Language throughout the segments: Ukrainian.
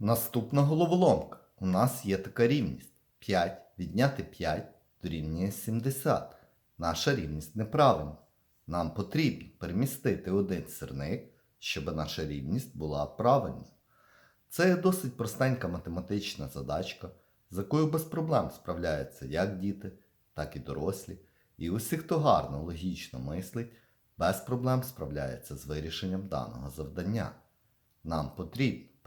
Наступна головоломка. У нас є така рівність. 5 відняти 5 дорівнює 70. Наша рівність неправильна. Нам потрібно перемістити один сирник, щоб наша рівність була правильною. Це є досить простенька математична задачка, з якою без проблем справляються як діти, так і дорослі. І усі, хто гарно логічно мислить, без проблем справляється з вирішенням даного завдання. Нам потрібно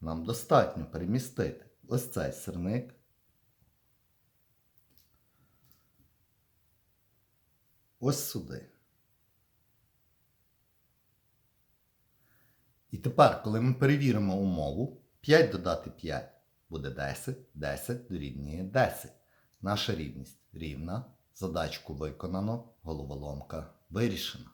нам достатньо перемістити ось цей сирник. Ось сюди. І тепер, коли ми перевіримо умову, 5 додати 5 буде 10, 10 дорівнює 10. Наша рівність рівна. Задачку виконано, головоломка вирішена.